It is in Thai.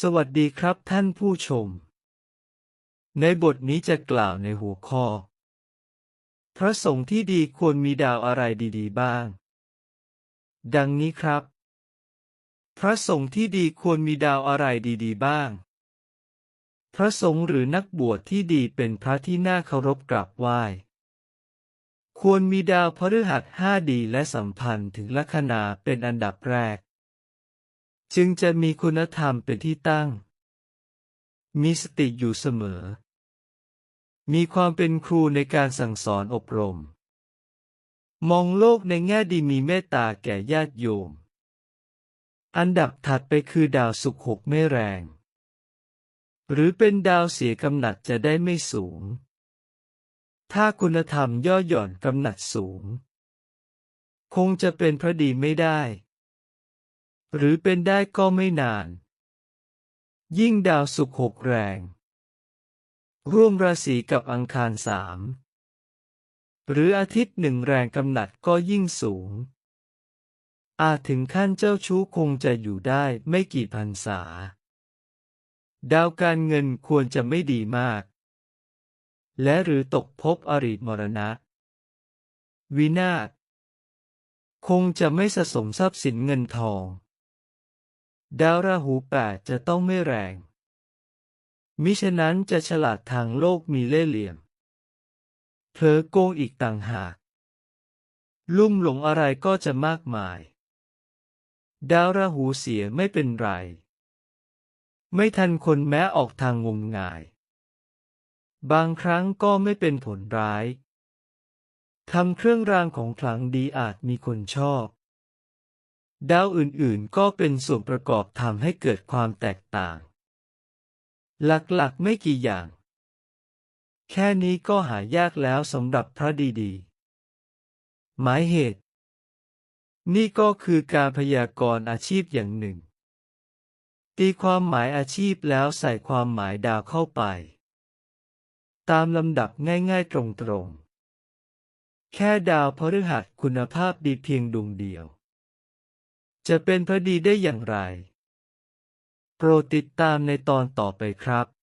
สวัสดีครับท่านผู้ชม ในบทนี้จะกล่าวในหัวข้อ พระสงฆ์ที่ดีควรมีดาวอะไรดีๆบ้าง ดังนี้ครับ พระสงฆ์ที่ดีควรมีดาวอะไรดีๆบ้าง พระสงฆ์หรือนักบวชที่ดีเป็นพระที่น่าเคารพกราบไหว้ ควรมีดาวพฤหัสห้าดีและสัมพันธ์ถึงลัคนาเป็นอันดับแรก จึงจะมีคุณธรรมเป็นที่ตั้ง มีสติอยู่เสมอ มีความเป็นครูในการสั่งสอนอบรม มองโลกในแง่ดีมีเมตตาแก่ญาติโยม อันดับถัดไปคือดาวสุขหกไม่แรง หรือเป็นดาวเสียกำหนัดจะได้ไม่สูง ถ้าคุณธรรมย่อหย่อนกำหนัดสูง คงจะเป็นพระดีไม่ได้ หรือเป็นได้ก็ไม่นาน ยิ่งดาวสุขหกแรง ร่วมราศีกับอังคารสามหรืออาทิตย์หนึ่งแรงกำหนัดก็ยิ่งสูง อาจถึงขั้นเจ้าชู้คงจะอยู่ได้ไม่กี่พรรษา ดาวการเงินควรจะไม่ดีมาก และหรือตกภพอริมรณะ วินาศคงจะไม่สะสมทรัพย์สินเงินทอง ดาวราหูแปดจะต้องไม่แรง มิฉะนั้นจะฉลาดทางโลกมีเล่ห์เหลี่ยม เผลอโกงอีกต่างหาก ลุ่มหลงอะไรก็จะมากมาย ดาวราหูเสียไม่เป็นไร ไม่ทันคนแม้ออกทางงมงาย บางครั้งก็ไม่เป็นผลร้ายทำเครื่องรางของขลังดีอาจมีคนชอบ ดาวอื่นๆ ก็เป็นส่วนประกอบทำให้เกิดความแตกต่าง หลักๆ ไม่กี่อย่าง แค่นี้ก็หายากแล้วสำหรับพระดีๆ หมายเหตุ นี่ก็คือการพยากรณ์อาชีพอย่างหนึ่ง ตีความหมายอาชีพแล้วใส่ความหมายดาวเข้าไป ตามลำดับง่าย ๆ ตรงๆ แค่ดาวพฤหัสคุณภาพดีเพียงดวงเดียว จะเป็นพระดีได้อย่างไร โปรดติดตามในตอนต่อไปครับ